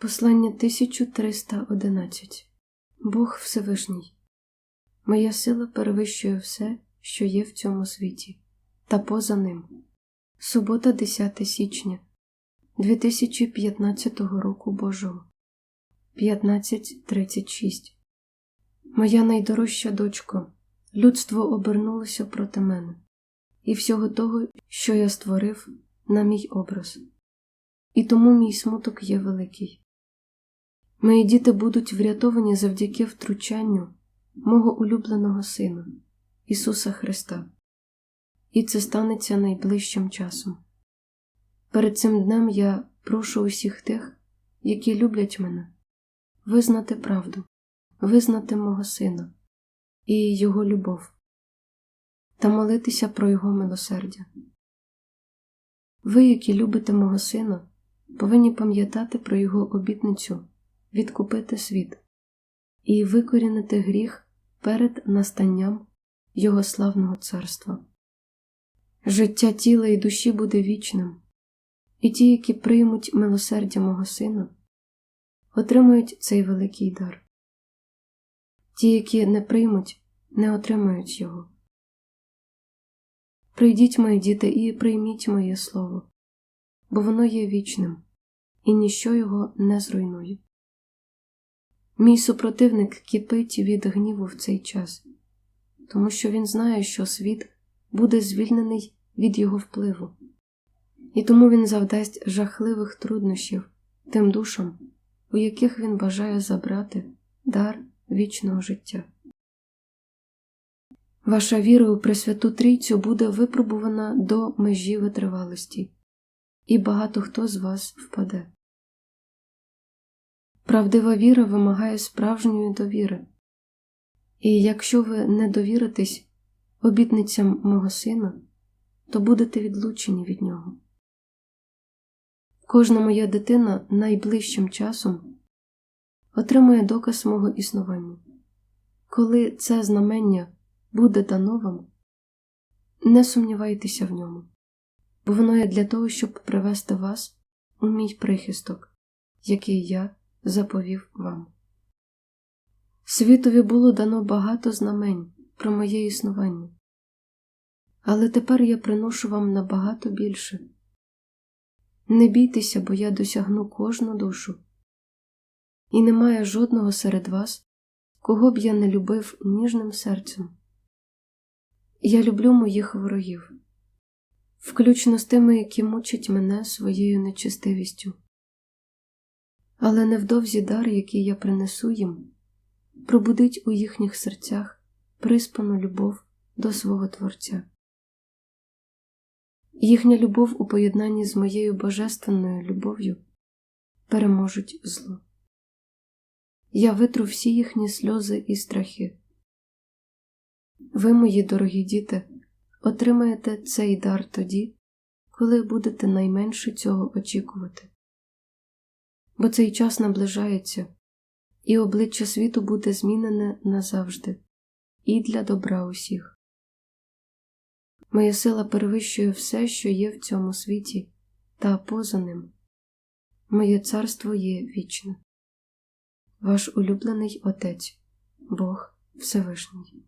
Послання 1311 Бог Всевишній. Моя сила перевищує все, що є в цьому світі, та поза ним. Субота, 10 січня 2015 року Божого 15.36 Моя найдорожча дочко, людство обернулося проти мене і всього того, що я створив на мій образ. І тому мій смуток є великий. Мої діти будуть врятовані завдяки втручанню мого улюбленого Сина, Ісуса Христа, і це станеться найближчим часом. Перед цим днем я прошу усіх тих, які люблять мене, визнати правду, визнати мого Сина і Його любов та молитися про Його милосердя. Ви, які любите мого Сина, повинні пам'ятати про Його обітницю відкупити світ і викорінити гріх перед настанням Його славного царства. Життя тіла і душі буде вічним, і ті, які приймуть милосердя мого Сина, отримують цей великий дар. Ті, які не приймуть, не отримають його. Прийдіть, мої діти, і прийміть моє слово, бо воно є вічним, і ніщо його не зруйнує. Мій супротивник кипить від гніву в цей час, тому що він знає, що світ буде звільнений від його впливу, і тому він завдасть жахливих труднощів тим душам, у яких він бажає забрати дар вічного життя. Ваша віра у Пресвяту Трійцю буде випробувана до межі витривалості, і багато хто з вас впаде. Правдива віра вимагає справжньої довіри, і якщо ви не довіритесь обітницям мого сина, то будете відлучені від нього. Кожна моя дитина найближчим часом отримує доказ мого існування. Коли це знамення буде дано вам, не сумнівайтеся в ньому, бо воно є для того, щоб привести вас у мій прихисток, який я заповів вам. Світові було дано багато знамень про моє існування, але тепер я приношу вам набагато більше. Не бійтеся, бо я досягну кожну душу, і немає жодного серед вас, кого б я не любив ніжним серцем. Я люблю моїх ворогів, включно з тими, які мучать мене своєю нечистивістю. Але невдовзі дар, який я принесу їм, пробудить у їхніх серцях приспану любов до свого Творця. Їхня любов у поєднанні з моєю божественною любов'ю переможуть зло. Я витру всі їхні сльози і страхи. Ви, мої дорогі діти, отримаєте цей дар тоді, коли будете найменше цього очікувати. Бо цей час наближається, і обличчя світу буде змінене назавжди, і для добра усіх. Моя сила перевищує все, що є в цьому світі, та поза ним. Моє царство є вічне. Ваш улюблений Отець, Бог Всевишній.